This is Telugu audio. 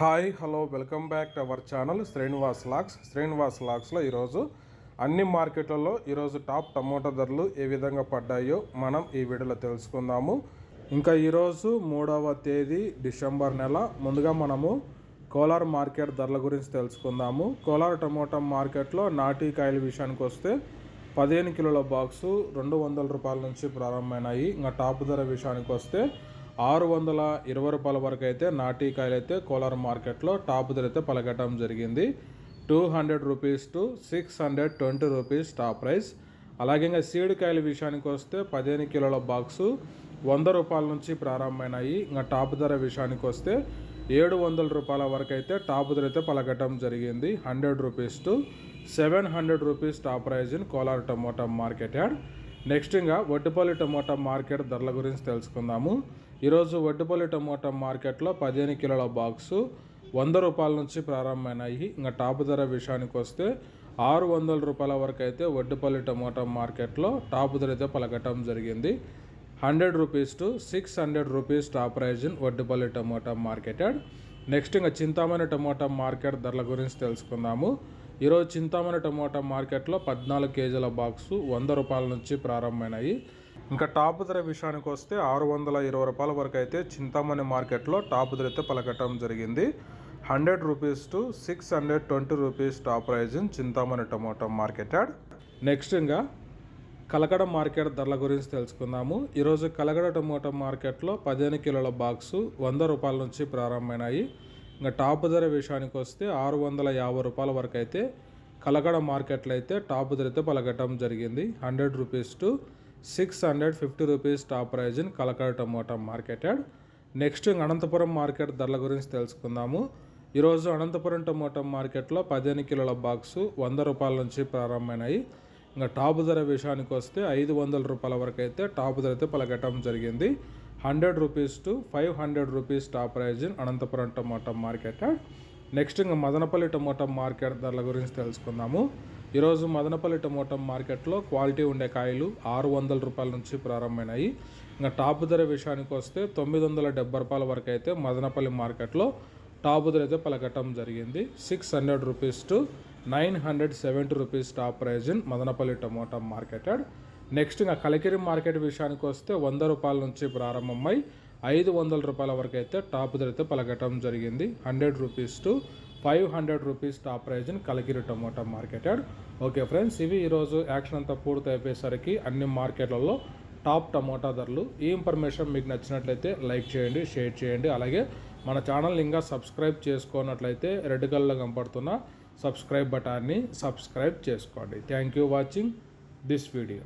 Hi hello welcome back to our channel Srinivas lakhs. Srinivas లాక్స్లో ఈరోజు అన్ని మార్కెట్లలో ఈరోజు టాప్ టమోటా ధరలు ఏ విధంగా పడ్డాయో మనం ఈ వీడియోలో తెలుసుకుందాము. ఇంకా ఈరోజు మూడవ తేదీ డిసెంబర్ నెల. ముందుగా మనము కోలార్ మార్కెట్ ధరల గురించి తెలుసుకుందాము. కోలార్ టమోటా మార్కెట్లో నాటి కాయల విషయానికి వస్తే పదిహేను కిలోల బాక్సు రెండు వందల రూపాయల నుంచి ప్రారంభమైనాయి. ఇంకా టాప్ ధర విషయానికి వస్తే ఆరు వందల ఇరవై రూపాయల వరకు అయితే నాటికాయలు అయితే కోలార్ మార్కెట్లో టాప్ ధర అయితే పలకటం జరిగింది. Two hundred rupees to six hundred twenty rupees top price. అలాగే ఇంకా సీడ్ కాయల విషయానికి వస్తే పదిహేను కిలోల బాక్సు వంద రూపాయల నుంచి ప్రారంభమైనాయి. ఇంకా టాప్ ధర విషయానికి వస్తే ఏడు వందల రూపాయల వరకు అయితే టాప్ ధర అయితే పలకటం జరిగింది. Hundred rupees to seven hundred rupees top prize in Kolar tomato market add next ఇంకా వడ్డుపల్లి టమోటా మార్కెట్ ధరల గురించి తెలుసుకుందాము. ఈరోజు వడ్డుపల్లి టమోటా మార్కెట్లో పదిహేను కిలోల బాక్సు వంద రూపాయల నుంచి ప్రారంభమైనాయి. ఇంకా టాప్ ధర విషయానికి వస్తే ఆరు వందల రూపాయల వరకు అయితే వడ్డుపల్లి టమోటా మార్కెట్లో టాప్ ధర అయితే పలకటం జరిగింది. Hundred rupees to six hundred rupees top prize in Vaddupalli tomato marketed. Next ఇంకా చింతామణి టమోటా మార్కెట్ ధరల గురించి తెలుసుకుందాము. ఈరోజు చింతామణి టమోటా మార్కెట్లో పద్నాలుగు కేజీల బాక్సు వంద రూపాయల నుంచి ప్రారంభమైనాయి. ఇంకా టాప్ ధర విషయానికి వస్తే ఆరు వందల ఇరవై రూపాయల వరకు అయితే చింతామణి మార్కెట్లో టాప్ ధర అయితే పలకటం జరిగింది. Hundred rupees to six hundred twenty rupees top prize in Chintamani tomato market next ఇంకా కలకడ మార్కెట్ ధరల గురించి తెలుసుకుందాము. ఈరోజు కలకడ టమోటా మార్కెట్లో పదిహేను కిలోల బాక్సు వంద రూపాయల నుంచి ప్రారంభమైనాయి. ఇంకా టాప్ ధర విషయానికి వస్తే ఆరు వందల యాభై రూపాయల వరకు అయితే కలకడ మార్కెట్లో అయితే టాప్ ధర అయితే పలకటం జరిగింది. Hundred rupees to six hundred fifty rupees top prize in Kalakada tomato market next Anantapuram market ధరల గురించి తెలుసుకుందాము. ఈరోజు అనంతపురం టమోటా మార్కెట్లో పదిహేను కిలోల బాక్సు వంద రూపాయల నుంచి ప్రారంభమైనాయి. ఇంకా టాప్ ధర విషయానికి వస్తే ఐదు వందల రూపాయల వరకు అయితే టాప్ ధర అయితే పలకటం జరిగింది. Hundred rupees to five hundred rupees top prize in Anantapuram tomato market. Next ఇంకా మదనపల్లి టమోటా మార్కెట్ ధరల గురించి తెలుసుకుందాము. ఈరోజు మదనపల్లి టమోటా మార్కెట్లో క్వాలిటీ ఉండే కాయలు ఆరు వందల రూపాయల నుంచి ప్రారంభమైనాయి. ఇంకా టాప్ ధర విషయానికి వస్తే తొమ్మిది వందల డెబ్బై రూపాయల వరకు అయితే మదనపల్లి మార్కెట్లో టాప్ ధర అయితే పలకటం జరిగింది. Six hundred rupees to nine hundred seventy rupees top prize in Madanapalle tomato marketed. Next ఇంకా కలికిరి మార్కెట్ విషయానికి వస్తే వంద రూపాయల నుంచి ప్రారంభమై ఐదు వందల రూపాయల వరకు అయితే టాప్ ధర అయితే పలకటం జరిగింది. Hundred rupees to five hundred rupees top prize in Kalikiri tomato marketed. Okay friends ఇవి ఈరోజు యాక్షన్ అంతా పూర్తి అయిపోయేసరికి అన్ని మార్కెట్లలో టాప్ టమోటా ధరలు. ఈ ఇన్ఫర్మేషన్ మీకు నచ్చినట్లయితే లైక్ చేయండి షేర్ చేయండి. అలాగే మన ఛానల్ ఇంకా సబ్స్క్రైబ్ చేసుకున్నట్లయితే రెడ్ కలర్లో కనపడుతున్న సబ్స్క్రైబ్ బటాన్ని సబ్స్క్రైబ్ చేసుకోండి thank you watching this video